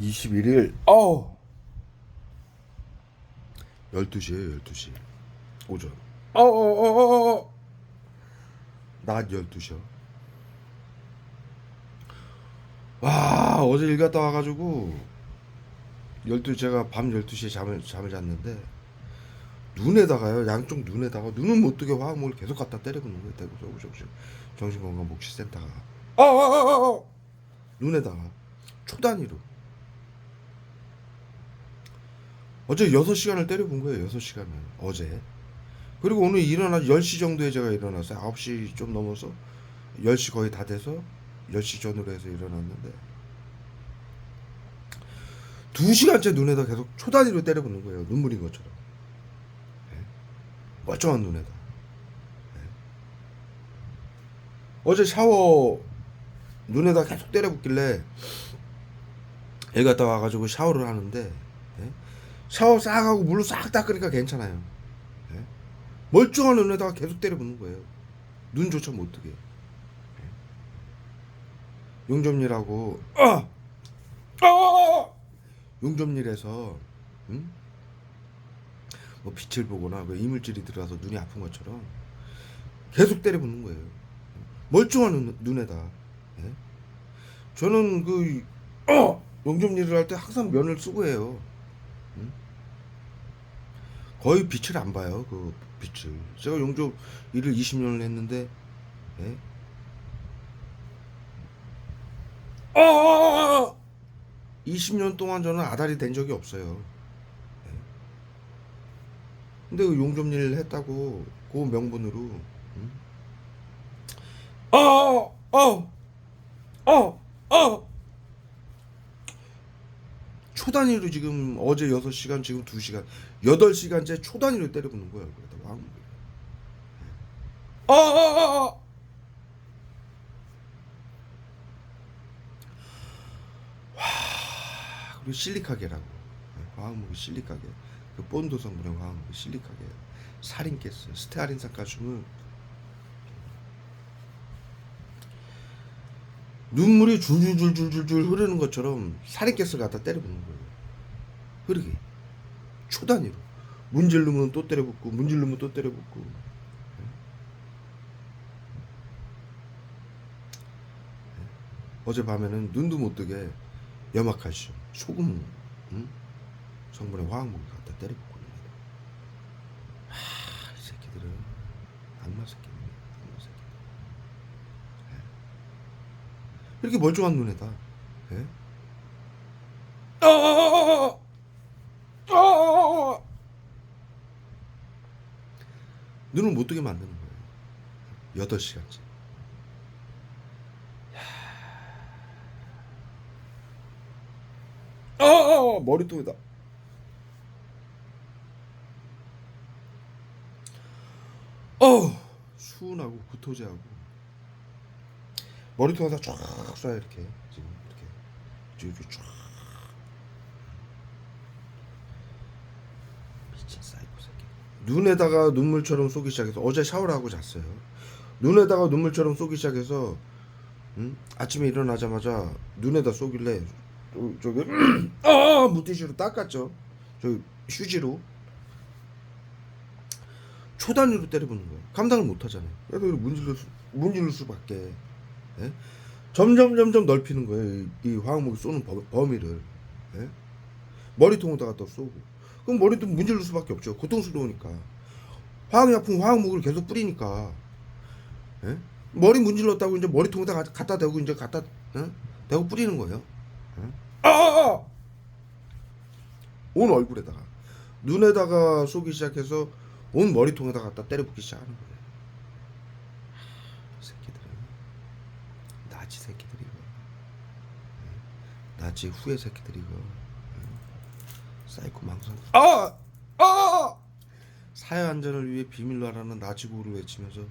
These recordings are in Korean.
21일 어 12시에요 12시. 오전. 어어어어 낮 12시요. 와 어제 일 갔다 와가지고 12 제가 밤 12시에 잠을 잠을 잤는데 눈에다가요 양쪽 눈에다가 눈은 못 뜨게 화학물을 계속 갖다 때려보는 거예요 대구 저구 정신 정신건강 복지센터가. 어어어어 눈에다가 초단위로 어제 6시간을 때려본 거예요 6시간을 어제 그리고 오늘 일어나 10시 정도에 제가 일어났어요 9시 좀 넘어서 10시 거의 다 돼서 10시 전후로 해서 일어났는데 2시간째 눈에다 계속 초단위로 때려보는 거예요 눈물인 것처럼 예. 멀쩡한 눈에다 예. 어제 샤워 눈에다 계속 때려붙길래 애 갔다 와가지고 샤워를 하는데 예? 샤워 싹 하고 물로 싹 닦으니까 괜찮아요 예? 멀쩡한 눈에다가 계속 때려붙는 거예요 눈조차 못 뜨게 예? 용접일하고 아! 아! 용접일에서 응? 뭐 빛을 보거나 뭐 이물질이 들어와서 눈이 아픈 것처럼 계속 때려붙는 거예요 멀쩡한 눈, 눈에다 예? 저는 그 어! 용접일을 할 때 항상 면을 쓰고 해요. 응? 거의 빛을 안 봐요. 그 빛을. 제가 용접 일을 20년을 했는데 예? 어! 20년 동안 저는 아다리 된 적이 없어요. 예? 근데 그 용접일 했다고 그 명분으로 응? 어! 어! 어! 어! 초단위로 지금 어제 6시간 지금 2시간. 8시간째 초단위로 때려보는 거예요. 그러다 왕. 어, 어, 어, 어. 와, 그리고 실리카게라고. 화학무기 실리카게. 그 본드 성분의 화학무기 실리카게. 살인 가스 스테아린산 칼슘은 눈물이 줄줄줄줄줄 흐르는 것처럼 살인가스 갖다 때려붓는 거예요. 흐르게. 초단위로. 문질르면 또 때려붓고, 문질르면 또 때려붓고. 어젯밤에는 눈도 못 뜨게 염화칼슘, 소금, 응? 성분의 화학물을 갖다 때려붓고 있는 거예요. 하, 이 새끼들은 악마 새끼입니다. 악마 새끼. 이렇게 멀쩡한 눈에다. 예? 눈을 못 뜨게 만드는 거예요. 8시간째. 어어어! 머리통에다. 어! 수은하고 구토제하고 머리통에다 쫙 쏴요 이렇게. 지금 이렇게. 이렇게 쫙. 미친 사이코 새끼. 눈에다가 눈물처럼 쏘기 시작해서 어제 샤워를 하고 잤어요. 눈에다가 눈물처럼 쏘기 시작해서 응? 아침에 일어나자마자 눈에다 쏘길래 저, 저기 아 물티슈로 닦았죠. 저 휴지로. 초단위로 때려보는 거예요. 감당을 못 하잖아요. 그래서 문질러 수- 문질러 수밖에 예? 점점 점점 넓히는 거예요. 이, 이 화학무기 쏘는 범, 범위를 예? 머리통에다가 또 쏘고 그럼 머리통 문질릴 수밖에 없죠. 고통스러우니까 화학약품 화학무기를 계속 뿌리니까 예? 머리 문질렀다고 이제 머리통에다 가- 갖다 대고 이제 갖다 예? 대고 뿌리는 거예요. 예? 아, 아, 아! 온 얼굴에다가 눈에다가 쏘기 시작해서 온 머리통에다 갖다 때려붓기 시작하는 거예요. 하, 새끼들은 나치 새끼들이 이거 예. 나치 후예 새끼들이 이거 예. 사이코 망상 아! 아! 사회 안전을 위해 비밀로 하라는 나치 구호를 외치면서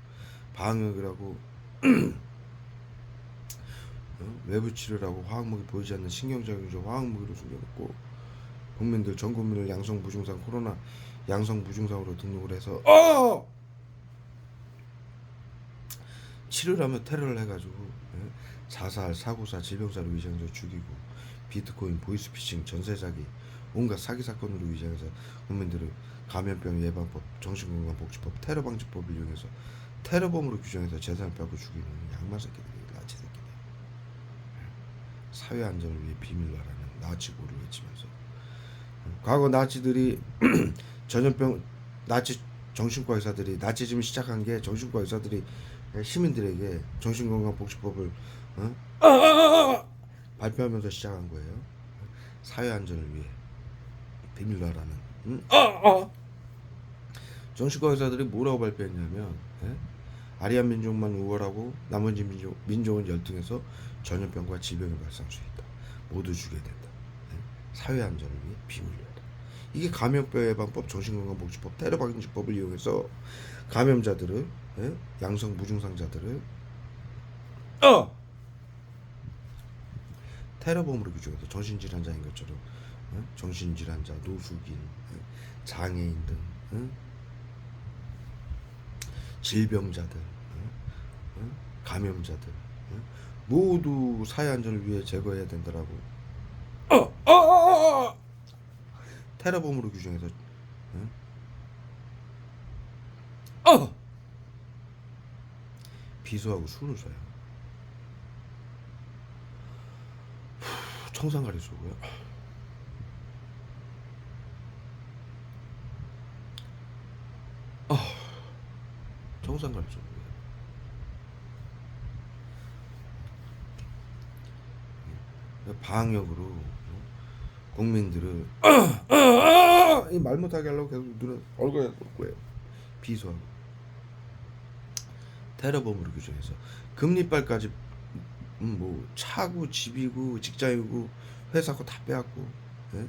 방역이라고 어? 외부 치료라고 화학무기 보이지 않는 신경적인 화학무기로 숨겨놓고 국민들 전 국민을 양성 무증상 코로나 양성 무증상으로 등록을 해서 어! 치료를 하며 테러를 해가지고 예? 자살, 사고사, 질병사로 위장해서 죽이고 비트코인, 보이스피싱, 전세 사기, 온갖 사기 사건으로 위장해서 국민들을 감염병 예방법, 정신건강복지법, 테러 방지법을 이용해서 테러범으로 규정해서 재산을 빼고 죽이는 양마 새끼들이 나치 새끼들. 사회 안전을 위해 비밀로하라는 나치 고를 외치면서. 과거 나치들이 전염병 나치 정신과 의사들이 나치즘을 시작한 게 정신과 의사들이 시민들에게 정신건강복지법을 어? 발표하면서 시작한 거예요. 사회 안전을 위해 비밀로 하라는. 응? 정신과 의사들이 뭐라고 발표했냐면 예? 아리안 민족만 우월하고 나머지 민족, 민족은 열등해서 전염병과 질병이 발생할 수 있다. 모두 죽여야 된다. 예? 사회 안전을 위해 비밀로 해라. 이게 감염병 예방법, 정신건강복지법, 테러 방지법을 이용해서 감염자들을 예? 양성 무증상자들을 어! 테러범으로 규정해서 정신질환자인 것처럼 어? 정신질환자, 노숙인, 어? 장애인 등 어? 질병자들, 어? 어? 감염자들 어? 모두 사회 안전을 위해 제거해야 된다라고 어! 어! 어! 어! 테러범으로 규정해서 어? 어! 비수하고 술을. 후, 청산가리 쏘고요. 아, 청산가리 쏘고요. 방역으로 어? 국민들을 이 말 못하게 하려고 계속 눈에 얼굴에 거예요. 비수하고 테러범으로 규정해서 금리빨까지 음, 뭐 차고 집이고 직장이고 회사고 다 빼앗고 예?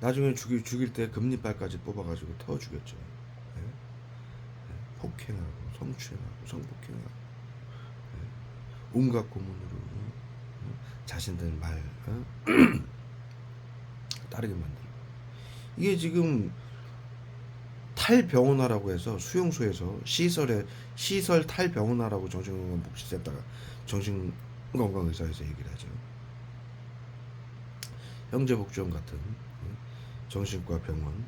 나중에 죽일 죽일 때 금리빨까지 뽑아가지고 태워 죽였죠. 예? 예, 폭행하고 성추행하고 성폭행하고 예? 온갖 고문으로 어? 자신들 말 어? 따르게 만들고 이게 지금 탈병원화라고 해서 수용소에서 시설에 시설 탈병원화라고 정신건강 복지센터가 정신건강의사에서 얘기를 하죠. 형제복지원 같은 예, 정신과 병원.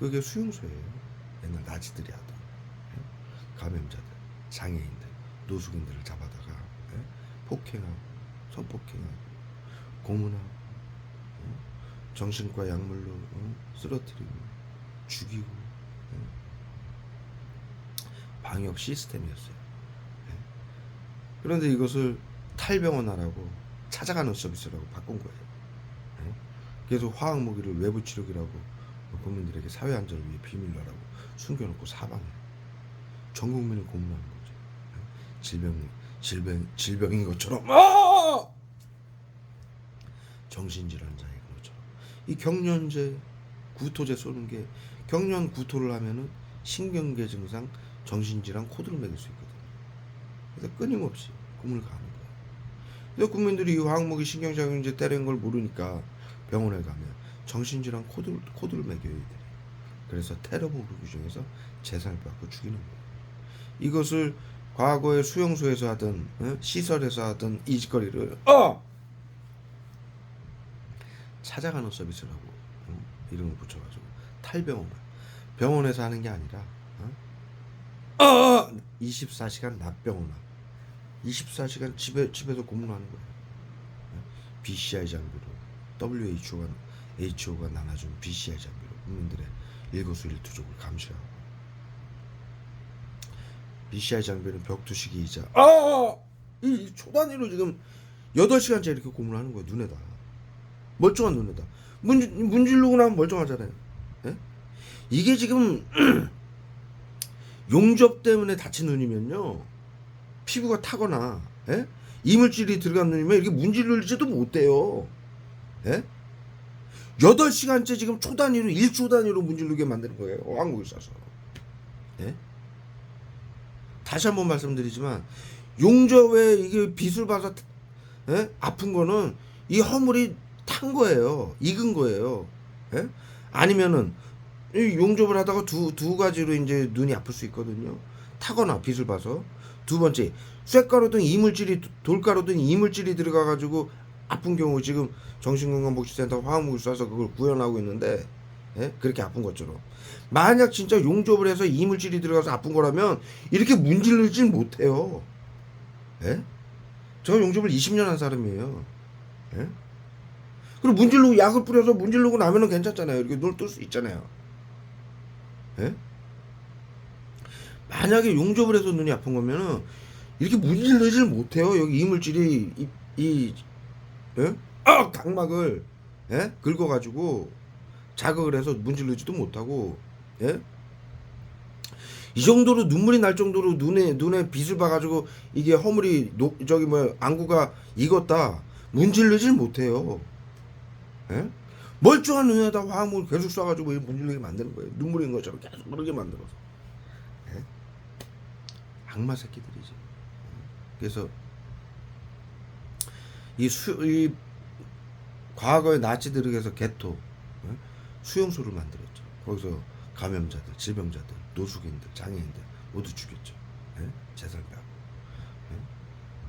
그게 수용소예요. 옛날 나치들이 하던 예, 감염자들, 장애인들, 노숙인들을 잡아다가 예, 폭행하고 성폭행하고 고문하고 어, 정신과 약물로 어, 쓰러뜨리고 죽이고 방역 시스템이었어요. 예. 그런데 이것을 탈병원화라고 찾아가는 서비스라고 바꾼 거예요. 예. 그래서 화학 무기를 외부 치료기라고 국민들에게 사회 안전을 위해 비밀로 하라고 숨겨놓고 사방에 전 국민을 고문하는 거죠. 예. 질병 질병 질병인 것처럼 아! 정신질환자인 것처럼 이 경련제 구토제 쏘는 게 경련 구토를 하면은 신경계 증상 정신질환 코드를 매길 수 있거든요. 그래서 끊임없이 고문을 가는 거예요. 근데 국민들이 이 화학무기 신경작용제 때리는 걸 모르니까 병원에 가면 정신질환 코드를, 코드를 매겨야 돼. 그래서 테러범으로 규정해서 재산을 빼앗고 죽이는 거예요. 이것을 과거에 수용소에서 하던 어? 시설에서 하던 이 짓거리를 어! 찾아가는 서비스라고 어? 이름을 붙여가지고 탈병원 병원에서 하는 게 아니라 어! 24시간 납병원화 24시간 집에 집에서 고문하는 거예요. BCI 장비로 WHO가 HO가 나눠준 BCI 장비로 국민들의 일거수일투족을 감시하고 BCI 장비는 벽두시기이자 아! 이 초단위로 지금 8시간째 이렇게 고문하는 거예요 눈에다 멀쩡한 눈에다 문, 문질르고 나면 멀쩡하잖아요 예? 이게 지금 용접 때문에 다친 눈이면요 피부가 타거나 예? 이물질이 들어간 눈이면 이렇게 문질르지도 못돼요 예? 8시간째 지금 초단위로 1초 단위로 문질르게 만드는 거예요 한국에 있어서 예? 다시 한번 말씀드리지만 용접에 이게 빛을 봐서 예? 아픈 거는 이 허물이 탄 거예요 익은 거예요 예? 아니면은 이 용접을 하다가 두, 두 가지로 이제 눈이 아플 수 있거든요. 타거나 빛을 봐서 두 번째 쇳가루 등 이물질이 돌가루 등 이물질이 들어가 가지고 아픈 경우 지금 정신건강복지센터 화학무를 쏴서 그걸 구현하고 있는데 예? 그렇게 아픈 것처럼 만약 진짜 용접을 해서 이물질이 들어가서 아픈 거라면 이렇게 문질르질 못해요. 예? 저 용접을 20년 한 사람이에요. 예? 그리고 문질르고 약을 뿌려서 문질르고 나면은 괜찮잖아요. 이렇게 눈을 뜰 수 있잖아요. 예? 만약에 용접을 해서 눈이 아픈 거면은 이렇게 문질르질 못해요. 여기 이물질이 이, 이 예? 아, 각막을 예? 긁어가지고 자극을 해서 문질르지도 못하고 예? 이 정도로 눈물이 날 정도로 눈에 눈에 빛을 봐가지고 이게 허물이 녹 저기 뭐 안구가 익었다 문질르질 못해요. 예? 멀쩡한 눈에다 화학물 계속 쏴가지고 이 문질르게 만드는 거예요. 눈물인 것처럼 계속 흐르게 만들어서. 예? 악마 새끼들이지. 그래서 이 수, 이 과거에 나치들에게서 개토 예? 수용소를 만들었죠. 거기서 감염자들, 질병자들, 노숙인들, 장애인들 모두 죽였죠. 예? 재살병. 예?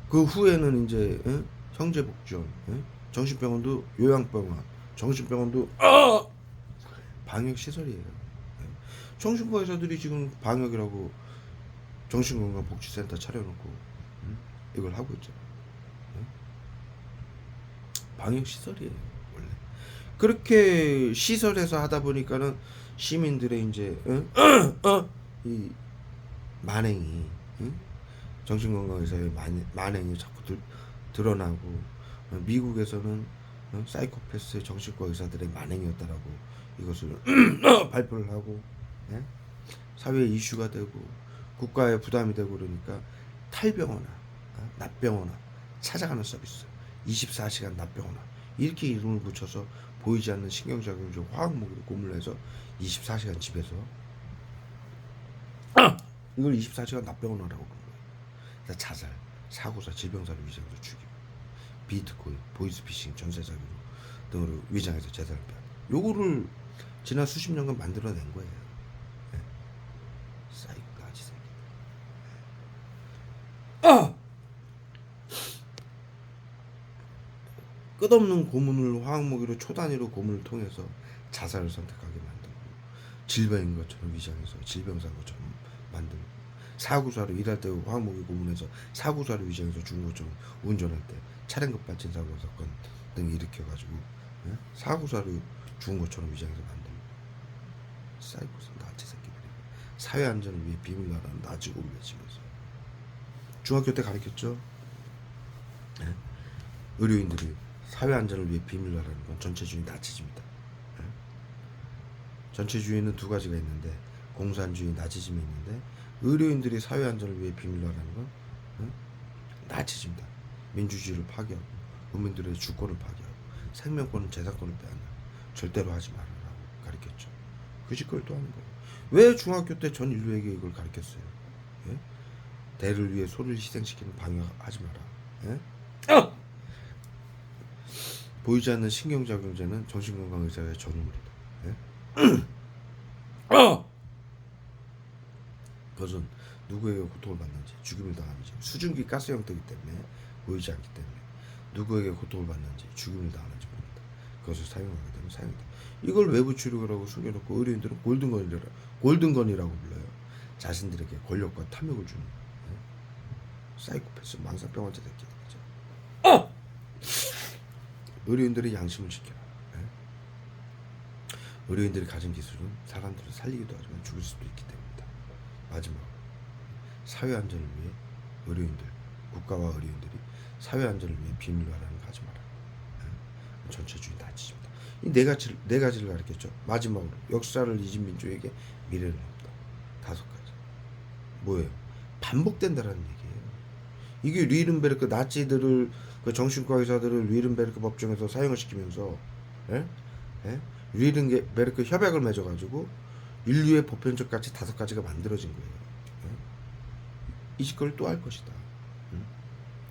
그 후에는 이제 예? 형제복지원, 예? 정신병원도 요양병원, 정신병원도 아! 방역 시설이에요. 예? 정신과 의사들이 지금 방역이라고 정신건강복지센터 차려놓고 음? 이걸 하고 있잖아요. 방역 시설이에요 원래 그렇게 시설에서 하다 보니까는 시민들의 이제 어? 어? 이 만행이 응? 정신건강의사의 만, 만행이 자꾸 들, 드러나고 어, 미국에서는 어? 사이코패스 정신과 의사들의 만행이었다라고 이것을 발표를 하고 예? 사회에 이슈가 되고 국가에 부담이 되고 그러니까 탈병원아 어? 납병원아 찾아가는 서비스 24시간 납병원아 이렇게 이름을 붙여서 보이지 않는 신경작용적 화학무기로 고문해서 24시간 집에서 이걸 24시간 납병원하라고 그런 거예요. 자살, 사고사, 질병사를 위장해서 죽이고 비트코인, 보이스피싱, 전세사기로 등으로 위장해서 재산을 빼. 요거를 지난 수십 년간 만들어낸 거예요. 예. 사이코 나지 새끼. 아! 끝없는 고문을 화학무기로 초단위로 고문을 통해서 자살을 선택하게 만들고 질병인 것처럼 위장해서 질병사인 것처럼 만들고 사고사로 일할 때 화학무기 고문해서 사고사로 위장해서 죽은 것처럼 운전할 때 차량 급 발진 사고 사건 등 일으켜가지고 예? 사고사로 죽은 것처럼 위장해서 만들고 사이코스 나치 새끼들이 사회 안전을 위해 비밀나라는 나치고를 외치면서 중학교 때 가르쳤죠. 예? 의료인들이 사회 안전을 위해 비밀화라는 건 전체주의 나치즘이다. 예? 전체주의는 두 가지가 있는데 공산주의, 나치즘이 있는데 의료인들이 사회 안전을 위해 비밀화라는 건 예? 나치즘이다. 민주주의를 파괴하고 국민들의 주권을 파괴하고 생명권은 재산권을 빼앗는 절대로 하지 말아라고 가르쳤죠. 그 짓걸 또 하는 거예요. 왜 중학교 때 전 인류에게 이걸 가르쳤어요? 예? 대를 위해 소를 희생시키는 방해하지 마라. 예? 보이지 않는 신경작용제는 정신건강 의사의 전유물이다. 예? 그것은 누구에게 고통을 받는지 죽임을 당하는지 수증기 가스 형태이기 때문에 보이지 않기 때문에 누구에게 고통을 받는지 죽임을 당하는지 모릅니다. 그것을 사용하게 되면 사용이다. 이걸 외부 치료라고 숨겨놓고 의료인들은 골든건이라 골든건이라고 불러요. 자신들에게 권력과 탐욕을 주는 예? 사이코패스 망상병원자 새끼들 거죠. 의료인들의 양심을 지켜라. 예? 의료인들이 가진 기술은 사람들을 살리기도 하지만 죽일 수도 있기 때문이다. 마지막 사회 안전을 위해 의료인들, 국가와 의료인들이 사회 안전을 위해 비밀화라는 거 하지 마라. 예? 전체주의 나치입니다. 이 네 가지 네 가지를 가르쳤죠. 마지막으로 역사를 잊은 민족에게 미래는 없다. 다섯 가지. 뭐예요? 반복된다라는 얘기예요. 이게 리른베르크 나치들을 그 정신과 의사들을 리른베르크 법정에서 사용을 시키면서 예? 예? 리른베르크 협약을 맺어가지고 인류의 보편적 가치 다섯 가지가 만들어진 거예요. 예? 이 짓거리를 또 할 것이다. 응?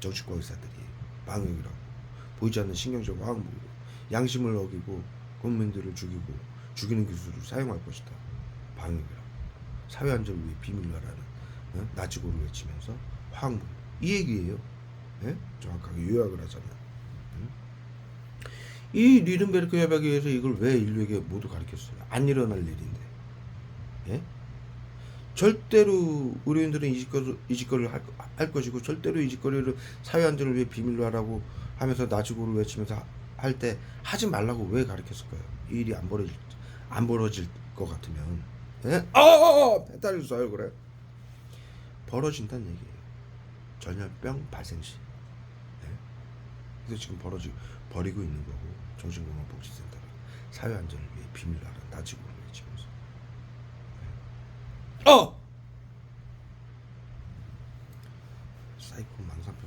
정신과 의사들이 방역이라고 보이지 않는 신경적 화학무기로 양심을 어기고 국민들을 죽이고 죽이는 기술을 사용할 것이다. 방역이라고 사회 안전을 위해 비밀화라는 어? 나치고를 외치면서 화학물 이 얘기예요. 예? 정확하게 요약을 하자면 음? 이 리든베르크 협약에 의해서 이걸 왜 인류에게 모두 가르쳤어요? 안 일어날 일인데. 예? 절대로 의료인들은 이 짓거리를, 이 짓거리를 할, 할 것이고 절대로 이 짓거리를 사회 안전을 위해 비밀로 하라고 하면서 나치고를 외치면서 할 때 하지 말라고 왜 가르쳤을까요? 이 일이 안 벌어질 안 벌어질 것 같으면 예? 어어어 배탈이 쏴요 그래 벌어진다는 얘기예요. 전염병 발생 시. 예? 그래서 지금 벌어지 버리고 있는 거고 정신건강복지센터가 사회 안전을 위해 비밀로 하라 나치고 어! 사이코 만사표